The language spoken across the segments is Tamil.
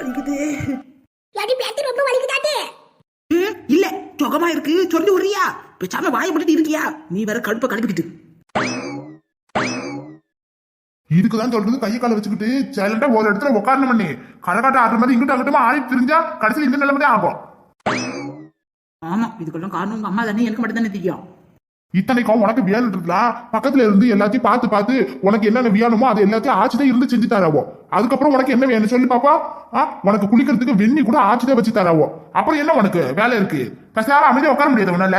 வலிக்குது. யாடி பேத்தி ரொம்ப வலிக்குதாட்டே ம், இல்ல. சுகமா இருக்கு. சொல்லி விடுறியா? பேசாம வாயை மட்டும் இருக்கியா நீ வேற கடுப்பை கடுப்பிக்கிட்டு. இதுக்குதான் சொல்றது கையை காலை வச்சுக்கிட்டு சைலண்டா ஒரு இடத்துல உட்காரணும் பண்ணி கரகாட்ட ஆடுற மாதிரி இங்கிட்ட அங்கிட்டமா ஆடி தெரிஞ்சா கடைசியில் இந்த நிலைமை ஆகும். ஆமா இதுக்கெல்லாம் காரணம் உங்க அம்மா தானே. எனக்கு மட்டும் தானே தெரியும். இத்தனைக்கும் உனக்கு இருக்கலாம் பக்கத்துல இருந்து எல்லாத்தையும் பார்த்து பார்த்து உனக்கு என்னென்ன வியானுமோ அது எல்லாத்தையும் ஆச்சுதான் இருந்து செஞ்சு தராவோ. அதுக்கப்புறம் உனக்கு என்ன வேணும் சொல்லி பாப்பா? ஆ, உனக்கு குளிக்கிறதுக்கு வெண்ணி கூட ஆச்சுதான் வச்சு தராவோ. அப்புறம் என்ன உனக்கு வேலை இருக்கு? பேசாம அமைதியா உட்கார முடியாது உன்னால.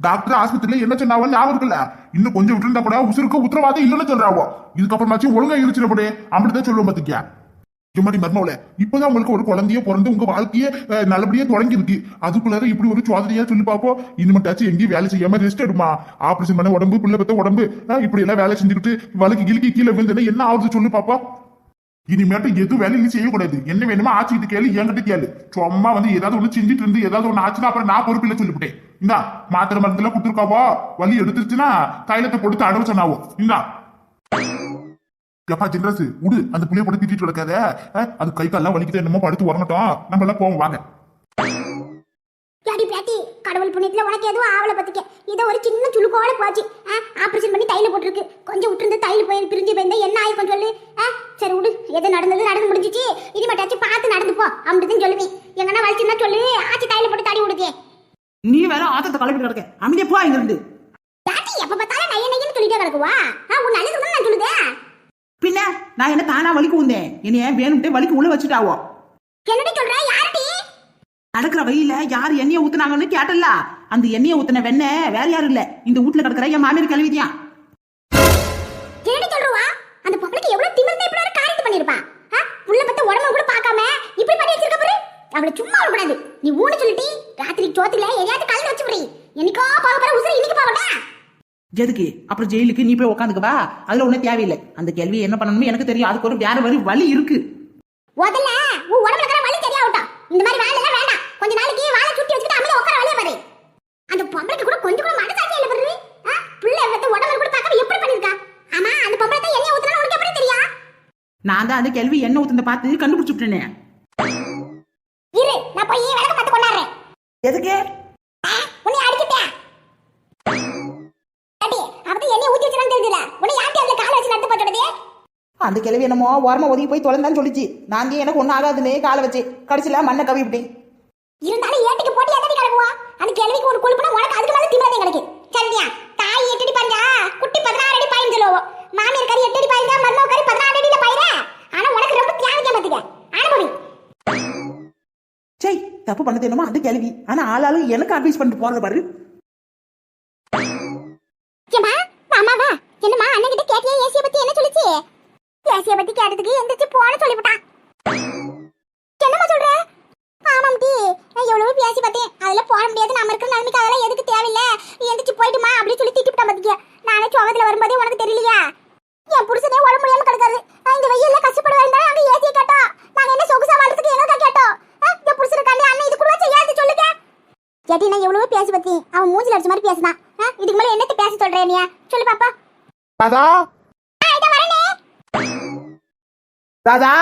டாக்டர் ஆஸ்பத்திரியில என்ன சொன்னாவோ ஞாபகம் இருக்குல்ல? இன்னும் கொஞ்சம் விட்டுருந்தா கூட உசுருக்கு உத்தரவாதம் இல்லைன்னு சொல்றாவோ. இதுக்கப்புறமாச்சும் ஒழுங்கா இருந்துச்சுடப்படே அப்படிதான் சொல்லுவோம் பாத்துக்கியா. இம்மாடி மர்மவுல இப்பதான் உங்களுக்கு ஒரு குழந்தைய பிறந்து உங்க வாழ்க்கைய அஹ், நல்லபடியா தொடங்கி இருக்கு அதுக்குள்ளார இப்படி ஒரு சோதனையா சொல்லி பார்ப்போம் இனிமேட்டாச்சும் எங்கேயும் வேலை செய்யாம ரெஸ்ட் எடுமா? ஆபரேஷன் பண்ண உடம்பு பிள்ளை பத்த உடம்பு இப்படி எல்லாம் வேலை செஞ்சுக்கிட்டு வழக்கு கிழக்கி கீழே விழுந்தா என்ன ஆகுது சொல்லு பாப்பா? இனிமேட்டு எதுவும் வேலை நீ செய்யக்கூடாது. என்ன வேணுமோ ஆச்சுக்கிட்டு கேளு என்கிட்ட கேளு. சும்மா வந்து ஏதாவது ஒண்ணு செஞ்சுட்டு இருந்து ஏதாவது ஒண்ணு ஆச்சுன்னா அப்புறம் நான் பொறுப்பு இல்லை சொல்லிவிட்டேன். இந்தா மாத்திரை மருந்துல கொடுத்துருக்காவோ? வலி எடுத்துருச்சுன்னா தைலத்தை கொடுத்து அடவு சொன்னாவோ? இந்தா. எப்பா சின்ரஸ் விடு அந்த புளிய போட்டு திட்டிட்டு கிடக்காத. அது கை கால்லாம் வலிக்குது என்னமோ படுத்து உறங்கட்டும். நம்ம எல்லாம் போவோம் வாங்க. பேத்தி கடவுள் புண்ணியத்துல உனக்கு எதுவும் ஆவல பத்திக்க. இதை ஒரு சின்ன சுளுக்கோட போச்சு. ஆபரேஷன் பண்ணி தையில போட்டிருக்கு. கொஞ்சம் விட்டுருந்து தையில போய் பிரிஞ்சு போயிருந்தா என்ன ஆயிருக்கும் சொல்லு. சரி விடு எது நடந்தது நடந்து முடிஞ்சிச்சு. இனிமேட்டாச்சும் பார்த்து நடந்து போ அப்படின்னு சொல்லுவேன். எங்கன்னா வலிச்சுன்னா சொல்லு. ஆச்சு தையில போட்டு தாடி விடுக்கே நீ வேற ஆத்தத்தை கலப்பிட்டு கிடக்க. அமைதியா போ இங்க இருந்து எப்ப பார்த்தாலும் நைய நையன்னு சொல்லிட்டே கிடக்குவா? உன் நல்லது நான் சொல்லுதே. பின்ன நான் என்ன தானா வலிக்கு வந்தேன் என்னைய வேணும்ட்டே வலிக்கு உள்ள வச்சுட்டாவோ? என்னடி சொல்ற? யார்டி? நடக்கிற வழியில யார் எண்ணெயை ஊத்துனாங்கன்னு கேட்டல அந்த எண்ணெயை ஊத்துன வெண்ண வேற யாரும் இல்ல. இந்த வீட்டுல கிடக்குற என் மாமியார் கழுவிதியா என்னடி சொல்றவா? அந்த பொம்பளைக்கு எவ்வளவு திமிர்ந்த இப்படி ஒரு காரியத்தை பண்ணிருப்பா? புள்ள பத்த உடம்ப கூட பார்க்காம இப்படி பண்ணி வச்சிருக்க பாரு. அவளை சும்மா விடக்கூடாது. நீ ஊனு சொல்லிட்டி ராத்திரி சோத்துல எதையாவது கலந்து வச்சு விடுறி. என்னைக்கோ பாவ போற உசுர இன்னைக்கு பாவட்டா எதுக்கு? அப்புறம் ஜெயிலுக்கு நீ போய் உட்காந்துக்கவா அதுல ஒண்ணும் தேவையில்லை. அந்த கேள்வி என்ன பண்ணணும்னு எனக்கு தெரியும். அதுக்கு ஒரு வேற வழி வழி இருக்கு. முதல்ல உன் உடம்புல இருக்கிற வலி சரியாகட்டும் இந்த மாதிரி வேலை எல்லாம் வேண்டாம். கொஞ்ச நாளைக்கு வாழை சுத்தி வச்சுட்டு அமைதியா உட்கார வழியா பாரு. அந்த பொம்பளைக்கு கூட கொஞ்சம் கூட மனசாட்சி இல்ல பாரு. புள்ள உடம்புல கூட பார்க்காம எப்படி பண்ணிருக்கா? ஆமா அந்த பொம்பளை தான் எண்ணெய் ஊத்துனா உனக்கு எப்படி தெரியும்? நான் தான் அந்த கேள்வி என்ன ஊத்துன பார்த்து கண்டுபிடிச்சு விட்டேனே இரு நான் போய் விளக்க பார்த்து கொண்டாடுறேன். எதுக்கு உன்னை அடிச்சுட்டேன் அடி அவத்து எண்ணெய் ஊத்தி வச்சிருக்கான்னு தெரியுதுல உன்னை யார்ட்டி அதுல காலை வச்சு நடத்து போட்டுடுதே அந்த கிழவி என்னமோ ஓரமா ஒதுங்கி போய் தொலைந்தான்னு சொல்லிச்சு. நான் தான் எனக்கு ஒன்றும் ஆகாதுன்னு காலை வச்சு. கடைசியில மண்ணை கவி விட்டேன் இருந்தாலும் ஏட்டுக்கு போட்டி எத்தனை கிடக்குவா அந்த கேள்விக்கு ஒரு கொழுப்புனா உனக்கு அதுக்கு மேல திமிராதே கிடக்கு. சரியா? தாய் எட்டு அடி பாருங்க குட்டி பதினாறு அடி பாயின்னு சொல்லுவோம் மாமியார் கறி எட்டு அடி மருமக கறி பதினாறு அடியில பாயிர ஆனா உனக்கு ரொம்ப தியாகிக்க பாத்துக்க அனுபவி சை தப்பு பண்ணது என்னமோ அந்த கேள்வி ஆனா ஆளாளும் எனக்கு அட்வைஸ் பண்ணிட்டு போறது பாரு. ஏமா மாமாவா என்னம்மா அண்ணன் கிட்ட கேட்டியா? ஏசிய பத்தி என்ன சொல்லுச்சு? ஏசிய பத்தி கேட்டதுக்கு எந்திரிச்சு போன சொல்லிவிட்டான். என்னமா சொல்ற? ஆமாம் டி. நான் எவ்வளவு பேசி பார்த்தேன். அதுல போட முடியாது. நம்ம இருக்கிற நிலைமைக்கு அதெல்லாம் எதுக்கு தேவையில்ல? எந்திரிச்சு போயிட்டுமா அப்படின்னு சொல்லி திட்டிவிட்டான் பாத்திக்க நானே சோகத்துல வரும்போதே உனக்கு தெரியலையா? என் புருஷனே உடம்பு முடியாம கிடக்காரு. இந்த வெயில்ல கஷ்டப்பட வேண்டாம் அங்க ஏசி கேட்டோம். நாங்க என்ன சொகுசா வாழ்றதுக்கு எங்க கேட்டோம்? ஆ, என் புருஷனுக்காண்டி அண்ணன் இது கூட செய்யாது சொல்லுங்க. கேட்டி நான் எவ்வளவு பேசி பத்தி அவன் மூஞ்சில அடிச்ச மாதிரி பேசினான் இதுக்கு மேல என்னத்தை பேச சொல்றேன் நீ சொல்லு பாப்பா. ராதா ராதா?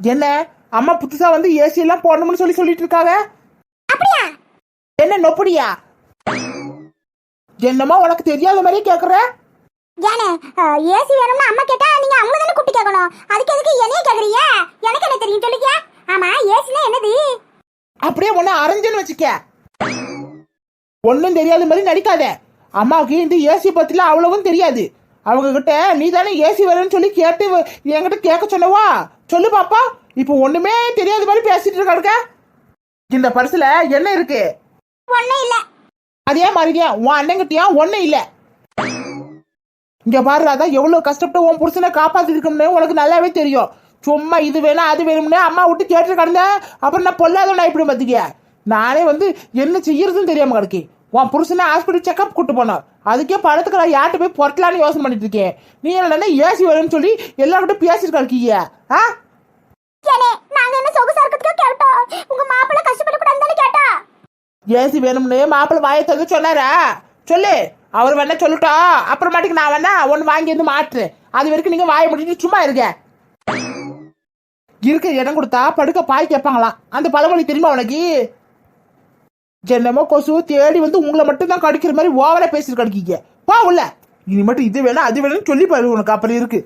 என்ன? அம்மா புதுசா வந்து ஏசி எல்லாம் போடணும்னு சொல்லி சொல்லிட்டு இருக்காங்க அப்படியா? என்ன நொப்படியா? என்னமோ உனக்கு தெரியாத மாதிரியே கேக்குற? ஏனே ஏசி வேணும்னு அம்மா கேட்டா நீங்க அவங்க தானே கூப்பிட்டு கேட்கணும். அதுக்கு எதுக்கு என்னைய கேக்குறீங்க? எனக்கு என்ன தெரியும் சொல்லுங்க. ஆமா ஏசினா என்னது? அப்படியே ஒன்னு அரைஞ்சன்னு வச்சுக்க. ஒன்னும் தெரியாத மாதிரி நடிக்காத. அம்மாவுக்கு இந்த ஏசி பத்தில அவ்வளவும் தெரியாது. அவங்க கிட்ட நீ தானே ஏசி வேணும்னு சொல்லி கேட்டு என்கிட்ட கேட்க சொன்னவா சொல்லு பாப்பா. இப்போ ஒண்ணுமே தெரியாத மாதிரி பேசிட்டு இருக்காருக்க இந்த பரிசுல என்ன இருக்கு? ஒண்ணும் இல்ல. அதே மாதிரியா உன் அண்ணங்கிட்டயும் ஒண்ணும் இல்ல. இங்க பாரு அதான் எவ்வளவு கஷ்டப்பட்டு உன் புருஷனை காப்பாத்தி இருக்கோம்னு உனக்கு நல்லாவே தெரியும். சும்மா இது வேணும் அது வேணும்னு அம்மா விட்டு கேட்டு கிடந்த அப்புறம் நான் பொல்லாதவனா இப்படி பார்த்துக்கிய நானே வந்து என்ன செய்யறதுன்னு தெரியாம கிடக்கு உன் புருஷனை ஹாஸ்பிட்டல் செக்அப் கூட்டு போனோம் அதுக்கே படத்துக்கு யார்கிட்ட போய் பொட்டலான்னு யோசனை பண்ணிட்டு இருக்கேன். நீ என்ன ஏசி வேணும்னு சொல்லி எல்லார்கிட்ட பேசிட்டு இருக்கீங்க ஆ? நாங்க என்ன சொகுசா இருக்கிறதுக்கு கேட்டோம். உங்க மாப்பிள்ளை கஷ்டப்பட கூடாதுன்னு கேட்டா? ஏசி வேணும்னு மாப்பிள்ளை வாயை தந்து சொன்னாரா? சொல்லு. அவர் வேணா சொல்லட்டா. அப்புறமாட்டிக்கு நான் வேணா ஒன்று வாங்கி வந்து மாட்டுறேன் அது வரைக்கும் நீங்க வாய முடிஞ்சு சும்மா இருங்க. இருக்க இடம் கொடுத்தா படுக்க பாய் கேட்பாங்களாம். அந்த பழமொழி தெரியுமா உனக்கு? என்னமோ கொசு தேடி வந்து உங்களை மட்டும் தான் கடிக்கிற மாதிரி ஓவரா பேசிட்டு கடிக்கீங்க. பா உள்ள. இனி மட்டும் இது வேணா அது வேணும்னு சொல்லி பாரு உனக்கு அப்புறம் இருக்கு.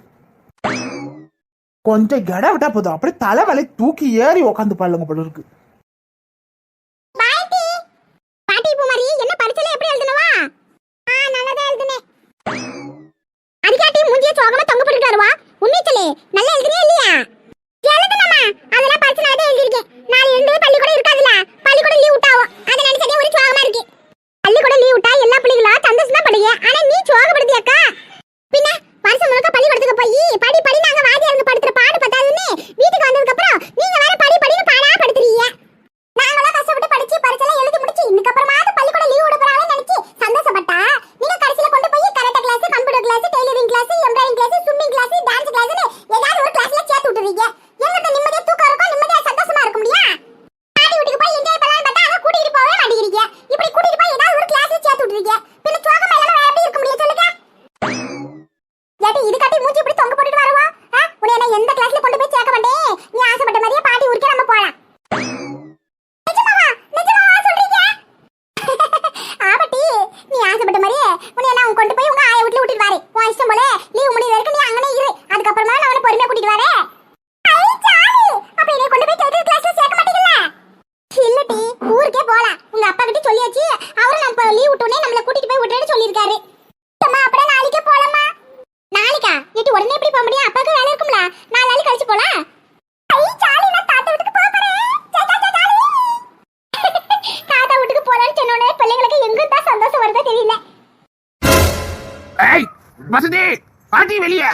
கொஞ்சம் இடம் விட்டா போதும். அப்படியே தலைவலை தூக்கி ஏறி உக்காந்து பாருங்க போல இருக்கு. பாட்டி மாதிரி என்ன ஆ நல்லா எழுதுனியா இல்லையா? எழுதுனமா அதெல்லாம் பரிச்சை நான் தான் எழுதிருக்கேன் நாளை இருந்து பள்ளிக்கூடம் இருக்காதுல பள்ளிக்கூடம் லீவ் விட்டாவோ அதை நினைச்சதே ஒரு சோகமா இருக்கு. பள்ளிக்கூடம் லீவ் விட்டா எல்லா பிள்ளைகளும் சந்தோஷமா படுங்க. ஆனா நீ சோகப்படுத்தியாக்கா பின்ன வருஷம் முழுக்க பள்ளிக்கூடத்துக்கு போய் படி படி நாங்க வாத்தியாருங்க படுத்துற பாடு பத்தாதுன்னு வந்ததுக்கு அப்புறம் நீங்க வேற படி படின்னு பாடா படுத்துறீங்க நாங்களாம் கஷ்டப்பட்டு படிச்சு பரிச்செல்லாம் எழுதி முடிச்சு இதுக்கு அப்புறமாவது பள்ளிக்கூடம் லீவ் விட போறாங்கன்னு நினைச்சு சந்தோஷப்பட்டா நீங்க கடைசியில கொண்டு போய் karate class computer class tailoring class embroidering class swimming class dance கிளாஸ்னு ஏதாவது ஒரு கிளாஸ்ல சேர்த்து விட்டுறீங்க எங்க நிம்மதியா தூக்கம் இருக்கும் நிம்மதியா சந்தோஷமா இருக்க முடியும் பாட்டி வீட்டுக்கு போய் என்ஜாய் பண்ணலாம்னு பார்த்தா அங்க கூட்டிட்டு போகவே மாட்டேங்கிறீங்க இப்படி கூட்டிட்டு போய் ஏதாவது ஒரு கிளாஸ்ல சேர்த்து விட்டுறீங்க பின்ன சோகமா இல்லாம வேற எப்படி இருக்க முடியும் சொல்லுங்க ஏட்டி இது கட்டி மூஞ்சி இப்படி தொங்க போட்டுட்டு வரவா ஆ? உன்னை நான் எந்த கிளாஸ்ல கொண்டு போய் சேர்க்க மாட்டேன் நீ ஆசைப்பட்ட மாதிரியே பாட்டி ஊருக்கே நம்ம போலாம் நிஜமாவா நிஜமாவா சொல்றீங்க ஆபட்டி நீ ஆசைப்பட்ட மாதிரியே உன்னை நான் கொண்டு போய் உங்க ஆய வீட்ல விட்டுட்டு வரேன் உன் இஷ்டம் போல லீவ் முடிய வரைக்கும் நீ அங்கனே இரு அதுக்கப்புறமா நான் உன்னை பொறுமையா கூட்டிட்டு வரேன் ஐ, ஜாலி. அப்ப என்னை கொண்டு போய் கேட்டது கிளாஸ்ல சேர்க்க மாட்டீங்களா இல்லட்டி ஊருக்கே போலாம் உங்க அப்பா கிட்ட சொல்லியாச்சு அவரும் நம்ம லீவ் விட்டோனே நம்மள கூட்டிட்டு போய் விட்டுறேன்னு சொல்லியிருக்காரு அம்மா அப்படியே நாளைக்கே போலாமா நாளைக்கா எட்டு உடனே எப்படி போக முடியும் அப்பாக்கு வேலை இருக்கும்ல நாலு நாளைக்கு கழிச்சு போலாம் ஐ ஜாலி நான் தாத்தா வீட்டுக்கு போக போறேன் ஜா, ஜா, ஜா, ஜாலி. தாத்தா வீட்டுக்கு போலான்னு சொன்ன உடனே பிள்ளைங்களுக்கு எங்க தான் சந்தோஷம் வருதோ தெரியல ஏய் வசந்தி பாட்டி வெளியே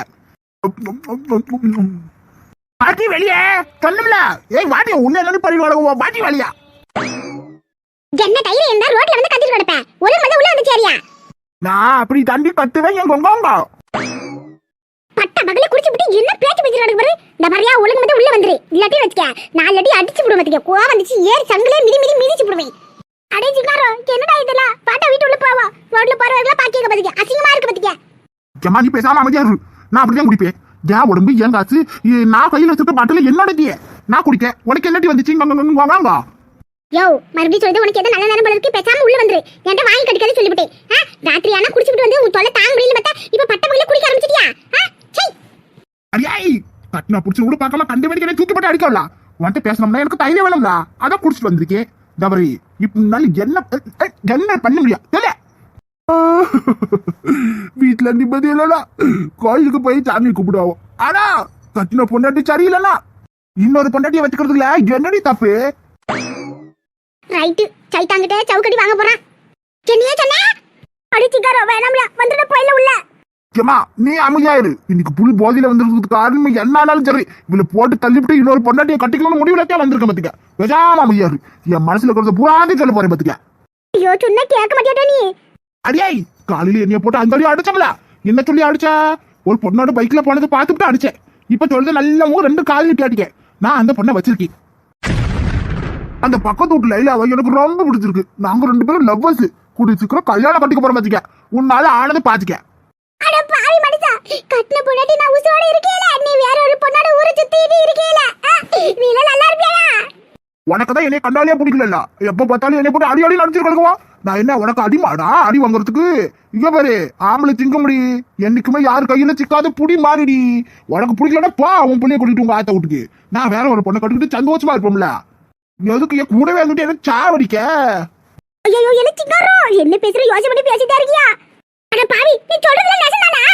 பாட்டி வெளியே சொல்லும்ல ஏய் வாட்டி உன்ன என்ன பண்ணி வளர்க்குவோம் பாட்டி வெளியா. என்ன தைரியம் இருந்தா ரோட்ல வந்து கத்திட்டு கிடப்பேன். ஒரு மத உள்ள வந்து சேரியா? நான் அப்படி தண்டி கத்துவேன் என் கொங்காங்க. பட்ட பகல குடிச்சு விட்டு என்ன பேச்சு பேச்சு நடக்கு பாரு? இந்த மாதிரியா ஒழுங்கு மத உள்ள வந்துரு. இல்லாட்டி வச்சுக்க நான் இல்லாட்டி அடிச்சு விடுவேன் வச்சுக்க கோவம் வந்துச்சு ஏறி சங்கிலே மிதி மிதி மிதிச்சு விடுவேன் அடே சிங்காரோ என்னடா இதெல்லாம்? பாட்டா வீட்டு உள்ள போவா. ரோட்ல போறவங்களா பாக்கிய பாத்துக்க. அசிங்கமா இருக்கு பாத்துக்க. நீ பேசாம அமைதியா இரு. நான் அப்படிதான் குடிப்பேன். என் உடம்பு என் காசு நான் கையில வச்சிருக்க பாட்டில என்னோட டீ நான் குடிக்க உனக்கு என்ன டீ வந்துச்சு வாங்க யோ மறுபடியும் சொல்றது உனக்கு எது நல்ல நேரம் போல இருக்கு? பேசாம உள்ள வந்துரு. என்கிட்ட வாங்கி கட்டிக்காத சொல்லிவிட்டேன். ராத்திரி ஆனா குடிச்சிட்டு வந்து உன் தொல்லை தாங்க முடியல பார்த்தா இப்ப பட்ட பகல குடிக்க ஆரம்பிச்சிட்டியா? அடியாய். கட்டினா புடிச்சு கூட பார்க்காம கண்டு வரைக்கும் தூக்கி போட்டு அடிக்கலாம் உன்கிட்ட பேசணும்னா எனக்கு தைரியம் வேணும்ல அதான் குடிச்சிட்டு வந்திருக்கேன் தவறி இப்ப என்ன என்ன பண்ண முடியாது வீட்டுல நிம்மதி இல்லைனா கோயிலுக்கு போய் சாமி கும்பிடுவோம். ஆனா கட்டின பொண்டாட்டி சரியில்லைனா இன்னொரு பொண்டாட்டியை வச்சுக்கிறதுல என்னடி தப்பு? ரைட்டு. சைத்தாங்கிட்ட சவுக்கடி வாங்க போறான். என்னையே சொன்ன? அடிச்சுக்காரோ வேணாம்ல. வந்துட போயில உள்ள. ஏமா நீ அமைதியாயிரு இன்னைக்கு புல் போதையில வந்திருக்கிறதுக்கு காரணம் என்ன ஆனாலும் சரி. இவளை போட்டு தள்ளிவிட்டு இன்னொரு பொண்டாட்டியை கட்டிக்கணும்னு முடிவுலக்கே வந்திருக்க பாத்துக்க பேசாம அமைதியாரு என் மனசுல இருக்கிறத பூராந்தி சொல்ல போறேன் பாத்துக்க ஐயோ சொன்னா கேட்க மாட்டியாடா நீ? அடியாய் காலையில என்னைய போட்டு அந்த அடி அடிச்சோம்ல என்ன சொல்லி அடிச்ச? ஒரு பொண்ணோட பைக்ல போனதை பார்த்துட்டு அடிச்சேன். இப்ப சொல்றது நல்ல மூணு ரெண்டு காலையில் கேட்டுக்க. நான் அந்த பொண்ணை வச்சிருக்கேன். அந்த பக்கத்து வீட்டுல இல்ல அவ எனக்கு ரொம்ப பிடிச்சிருக்கு. நாங்க ரெண்டு பேரும் லவ்வர்ஸ் கூடி சீக்கிரம் கல்யாணம் கட்டிக்க போறோம் பாத்துக்க. உன்னால ஆனது பாத்துக்க. அட பாவி மனுஷா கட்டின பொண்டாட்டி நான் உசுரோட இருக்கேல நீ வேற ஒரு பொண்ணோட ஊரை சுத்திட்டு இருக்கேல நீ எல்லாம் நல்லா இருப்பியாடா? உனக்கு தான் என்னை கண்டாலே பிடிக்கல எப்ப பார்த்தாலும் என்னை போட்டு அடி அடி கிடக்குவா? நான் என்ன உனக்கு அடிமாடா அடி வாங்குறதுக்கு? இங்க பாரு ஆம்பளை திங்க முடி என்னைக்குமே யாரு கையில சிக்காத புடி மாறிடி. உனக்கு பிடிக்கலன்னா பா உன் பிள்ளைய கூட்டிட்டு உங்க ஆத்த வீட்டுக்கு. நான் வேற ஒரு பொண்ணை கட்டிக்கிட்டு சந்தோஷமா இருப்போம்ல. எதுக்கு என் கூடவே வந்துட்டு எனக்கு சாவடிக்க? ஐயோ என்ன சிங்காரோ என்ன பேசுற? யோசனை பண்ணி பேசிட்டே இருக்கியா? அட பாவி நீ சொல்றதுல நெசந்தானா?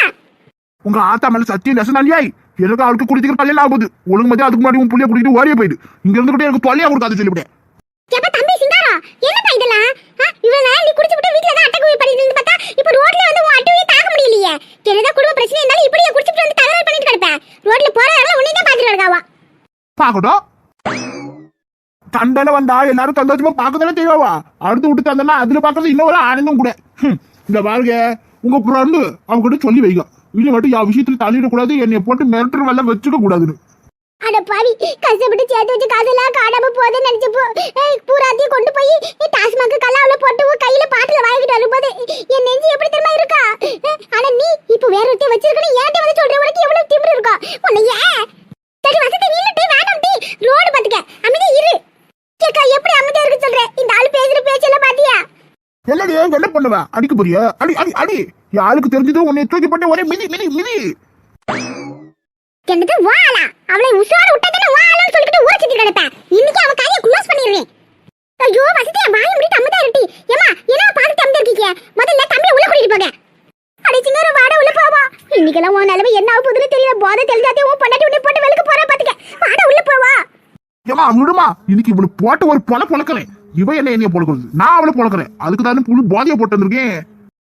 உங்க ஆத்தா மேல சத்தியம் நெசனாலியாய் எனக்கு அவளுக்கு குடிச்சிக்கிற கல்யாணம் ஆகுது. ஒழுங்கு மதியம் அதுக்கு முன்னாடி உன் பிள்ளைய கூட்டிட்டு ஓடியே போயிடு. இங்க இருந்துகிட்டே எனக்கு தொல்லையா கொடுக்காது சொல்லிவிட்டேன். தம்பி சிங்காரா? என்னப்பா இதெல்லாம்? இவ்வளவு நேரம் நீ குடிச்சு விட்டு வீட்ல தான் அட்டகுவி பண்ணிட்டு இருந்து பார்த்தா இப்ப ரோட்ல வந்து உன் அட்டகுவியை தாக்க முடியலையே. என்னதான் குடும்ப பிரச்சனை இருந்தாலும் இப்படியே குடிச்சிட்டு வந்து தகராறு பண்ணிட்டு கிடப்பேன் ரோட்ல போறவங்க உன்னை தான் பாத்துட்டு கிடக்காவா. பாக்கட்டும் சண்டையில வந்தா எல்லாரும் சந்தோஷமா பார்க்கதானே செய்வாவா? அடுத்து விட்டு தந்தனா அதுல பாக்குறது இன்னும் ஒரு ஆனந்தம் கூட. இந்த பாருங்க உங்க ஃப்ரெண்டு அவங்ககிட்ட சொல்லி வைங்க. இல்லை மட்டும் என் விஷயத்துல தள்ளிடக்கூடாது என்னை போட்டு மிரட்டுற வரல வச்சுக்க கூடாதுன்னு அட பாவி கஷ்டப்பட்டு சேர்த்து வச்ச காசெல்லாம் காணாம போகுதுன்னு நினைச்சப்போ பூராத்தையும் கொண்டு போய் டாஸ்மாக் கல்லாவுல போட்டு உன் கையில பாட்டில வாங்கிட்டு வரும்போது என் நெஞ்சு எப்படி தெரியுமா பண்ணுவ? அடிக்க போறியா? அடி அடி அடி! யாருக்கு தெரிஞ்சதோ உன்னை தூக்கி போட்டு ஒரே மிதி மிதி மிதி! என்னது வாளா அவளை உசுரோட விட்டதுன்னு வாளான்னு சொல்லிட்டு சுத்தி கிடப்பேன் இன்னைக்கு அவ கையை க்ளோஸ் பண்ணிடுவேன். ஐயோ வசதியா வாய முடிட்டு அம்மதா இருட்டி. ஏமா என்ன பார்த்துட்டு அம்மதா இருக்கீங்க? முதல்ல தம்பி உள்ள கூட்டிட்டு போங்க. அடிச்சுங்க ஒரு வாட உள்ள போவா. இன்னைக்கெல்லாம் உன் நிலைமை என்ன ஆக போகுதுன்னு தெரியல. போதை தெரிஞ்சாதே உன் பொண்டாட்டி உன்னை போட்டு வெளுக்க போறா பாத்துக்க. வாட உள்ள போவா. ஏமா விடுமா. இன்னைக்கு இவளு போட்டு ஒரு பொல பொழக்கிறேன். இவ என்ன என்னைய பொழக்கிறது நான் அவளை பொழக்கிறேன் அதுக்கு தானே புழு போதைய போட்டு வந்திருக்கேன்.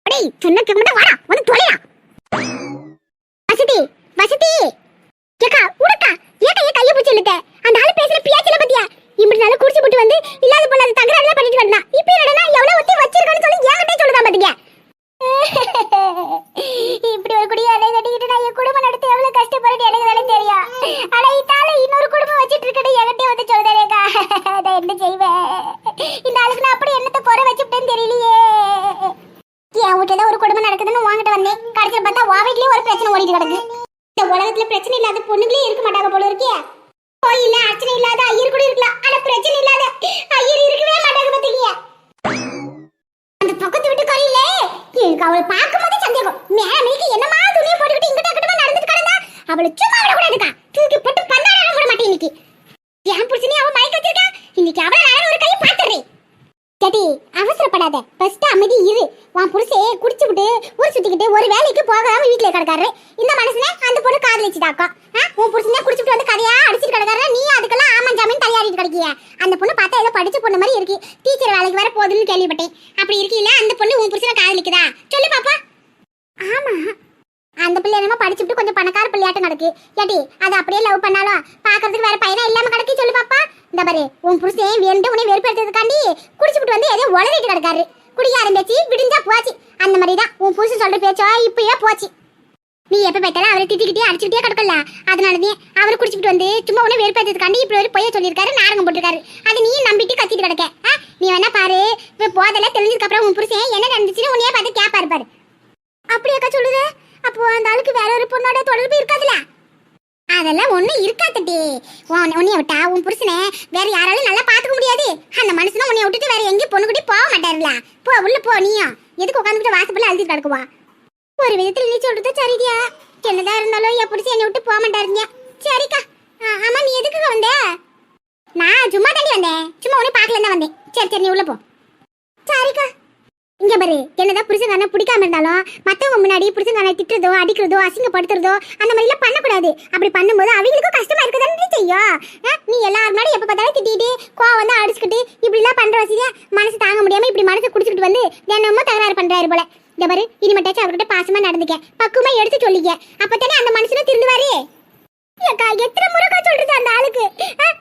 அடே சின்ன கேட்க மாட்டா வந்து தொலையா வசதி வசதி ஏக்கா உடக்கா ஏக்கா ஏன் கையை பிடிச்சி இழுத்த அந்த ஆளு பேசுற பியாச்சில பத்தியா இப்படி நாள் குடிச்சு போட்டு வந்து இல்லாத பொல்லாத தகராறுலாம் பண்ணிட்டு வந்தான் இப்போ என்னடா எவ்வளவு ஒத்தி வச்சிருக்கான்னு சொல்லி என்கிட்ட சொல்லுதான் பாத்தீங்க இப்படி ஒரு குடியை அடைய கட்டிக்கிட்டு நான் என் குடும்பம் நடத்த எவ்வளவு கஷ்டப்படுறது எனக்கு தானே தெரியும் ஆனா இதால இன்னொரு குடும்பம் வச்சிட்டு இருக்கேன் என்கிட்ட வந்து சொல்லுதானேக்கா நான் என்ன செய்வேன் இந்த ஆளுக்கு நான் அப்படி என்னத்தை குறை வச்சுட்டேன்னு தெரியலையே என் வீட்டுல ஒரு குடும்பம் நடக்குதுன்னு வாங்கிட்டு வந்தேன் கடைசியில் பார்த்தா வீட்லயே ஒரு பிரச்சனை ஓடிட்டு கிடக்கு. இந்த உலகத்துல பிரச்சனை இல்லாத பொண்ணுங்களே இருக்க மாட்டாங்க போல இருக்கே. கோயில்ல அர்ச்சனை இல்லாத ஐயர் கூட இருக்கலாம். ஆனா பிரச்சனை இல்லாத ஐயர் இருக்கவே மாட்டாங்க பாத்தீங்க அந்த பக்கத்து வீட்டு கோயில்ல எனக்கு அவளை பார்க்கும் பார்க்கும்போது சந்தேகம். மேல மேலுக்கு என்னமா துணியை போட்டுக்கிட்டு இங்கிட்ட அங்கிட்டமா நடந்துட்டு கிடந்தா? அவளை சும்மா விட விடக்கூடாதுக்கா தூக்கி போட்டு பந்தாட விட மாட்டேன் இன்னைக்கு. என் புருஷனே அவன் மயக்க வச்சிருக்கா. இன்னைக்கு அவளை நான் ஒரு கை பாத்துறேன் கேட்டி அவசரப்படாத. ஃபர்ஸ்ட் அமைதி இரு. உன் புருஷே ஒரு வேலைக்கு போகாம வீட்டுல கிடக்காரு இந்த மனுஷனே அந்த பொண்ணு காதலிச்சு தாக்கம் உன் புருஷனே குடிச்சிட்டு வந்து கதையா அடிச்சிட்டு கிடக்காரு நீ அதுக்கெல்லாம் ஆமா ஜாமீன் தயாரிட்டு கிடக்கிய. அந்த பொண்ணு பார்த்தா ஏதோ படிச்ச பொண்ணு மாதிரி இருக்கு. டீச்சர் வேலைக்கு வர போகுதுன்னு கேள்விப்பட்டேன். அப்படி இருக்கீல அந்த பொண்ணு உன் புருஷனை காதலிக்குதா? சொல்லு பாப்பா. ஆமா. அந்த பிள்ளை என்னமோ படிச்சுட்டு கொஞ்சம் பணக்கார பிள்ளையாட்டம் கிடக்கு. ஏட்டி அது அப்படியே லவ் பண்ணாலும் பாக்குறதுக்கு வேற பையனா இல்லாம கிடக்கு சொல்லு பாப்பா. இந்த பாரு உன் புருஷன் வேண்டு உன்னை வெறுப்பெடுத்ததுக்காண்டி குடிச்சுட்டு வந்து ஏதோ உளறிட்டு கிடக்காரு. குடிக்க ஆரம்பிச்சு விடிஞ்சா போச்சு. அந்த மாதிரி தான் உன் புருஷன் சொல்ற பேச்சோ இப்பயே போச்சு. நீ எப்ப பார்த்தாலும் அவரை திட்டிக்கிட்டே அடிச்சுக்கிட்டே கிடக்கல அதனாலதே அவர் குடிச்சிட்டு வந்து சும்மா உன்னை வெறுப்பேற்றதுக்காண்டி இப்படி ஒரு பொய்ய சொல்லியிருக்காரு நாடகம் போட்டிருக்காரு. அதை நீ நம்பிட்டு கத்திட்டு கிடக்க. நீ வேணா பாரு. இப்ப போதெல்லாம் தெரிஞ்சதுக்கு அப்புறம் உன் புருஷன் என்ன நடந்துச்சுன்னு உன்னையே பார்த்து கேப்பாரு பாரு. அப்படியாக்கா சொல்லுது? அப்போ அந்த ஆளுக்கு வேற ஒரு பொண்ணோட தொடர்பு இருக்காதுல அதெல்லாம் ஒண்ணும் இருக்காதடி உன்னைய விட்டா உன் புருஷனை வேற யாராலும் நல்லா பாத்துக்க முடியாது. அந்த மனுஷனும் உன்னைய விட்டுட்டு வேற எங்கேயும் பொண்ணு கூட்டி போக மாட்டாருல போ உள்ள போ நீயும். எதுக்கு உட்காந்துட்டு வாசப்பள்ள அழுதி கிடக்குவா? ஒரு விதத்துல நீ சொல்றது சரிடியா? என்னதான் இருந்தாலும் என் என்னை விட்டு போக மாட்டாருங்க. சரிக்கா. ஆமா நீ எதுக்கு வந்த? நான் சும்மா தாண்டி வந்தேன். சும்மா உன்னை பார்க்கல தான் வந்தேன். சரி சரி நீ உள்ள போ. சரிக்கா. இங்க பாரு என்னதான் புருஷங்காரனை பிடிக்காம இருந்தாலும் மத்தவங்க முன்னாடி புருஷங்காரனை திட்டுறதோ அடிக்கிறதோ அசிங்கப்படுத்துறதோ அந்த மாதிரி எல்லாம் பண்ணக்கூடாது. அப்படி பண்ணும்போது அவங்களுக்கும் கஷ்டமா இருக்கதானே முடியும் நீ எல்லார் முன்னாடி எப்போ பார்த்தாலும் திட்டிட்டு கோவம் வந்து அடிச்சுக்கிட்டு இப்படிலாம் பண்ணுற வசதியாக மனசு தாங்க முடியாமல் இப்படி மனசை குடிச்சுக்கிட்டு வந்து தினமும் தகராறு பண்ணுறாரு போல. இந்த பாரு இனிமேட்டாச்சும் அவர்கிட்ட பாசமாக நடந்துக்க. பக்குவமாக எடுத்து சொல்லிக்க. அப்போ தானே அந்த மனுஷனும் திருந்துவாரு? ஏக்கா எத்தனை முறைக்கா சொல்றது அந்த ஆளுக்கு?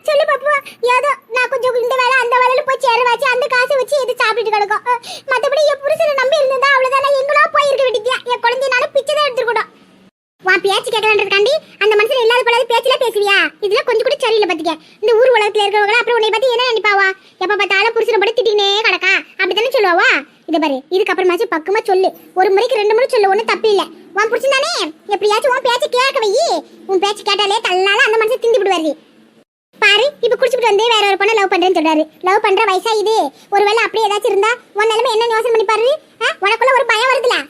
சொல்லு பாப்பா. ஏதோ நான் கொஞ்சம் இந்த வேலை அந்த வேலையில போய் சேர வச்சு அந்த காசை வச்சு எது சாப்பிட்டு கிடக்கும்? மத்தபடி என் புருஷனை நம்பி இருந்ததா? அவ்வளவுதான்? எங்களோ போயிருக்க விட்டுட்டியா என் குழந்தைனால பிச்சை தான் எடுத்துருக்கணும் வா பேச்சு கேட்கலான்றதுக்காண்டி அந்த இல்லாத போல பேச்சுல பேசுவியா? இதுல கொஞ்சம் கூட சரியில்லை பாத்துக்க. இந்த ஊர் உலகத்துல இருக்கிறவங்க அப்புறம் உன்னை பத்தி என்ன நினைப்பாவா? எப்ப பார்த்தாலும் புருஷனை படி திட்டினே கிடக்கா? அப்படித்தானே சொல்லுவாவா? இது பாரு இதுக்கப்புறமாச்சும் பக்கமா சொல்லு. ஒரு முறைக்கு ரெண்டு முறை சொல்லு ஒன்றும் தப்பு இல்ல. உன் புருஷன் தானே? எப்படியாச்சும் உன் பேச்சு கேட்க வை. உன் பேச்சு கேட்டாலே தள்ளால அந்த மனுஷன் திண்டு விடுவாரு பாரு இப்ப குடிச்சுட்டு வந்து வேற ஒரு பொண்ணை லவ் பண்றேன்னு சொல்றாரு. லவ் பண்ற வயசா இது. ஒருவேளை அப்படியே ஏதாச்சும் இருந்தா உன் நிலைமை என்ன யோசனை பண்ணி பாரு. ஆ? உனக்குள்ள ஒரு பயம் வருதுல.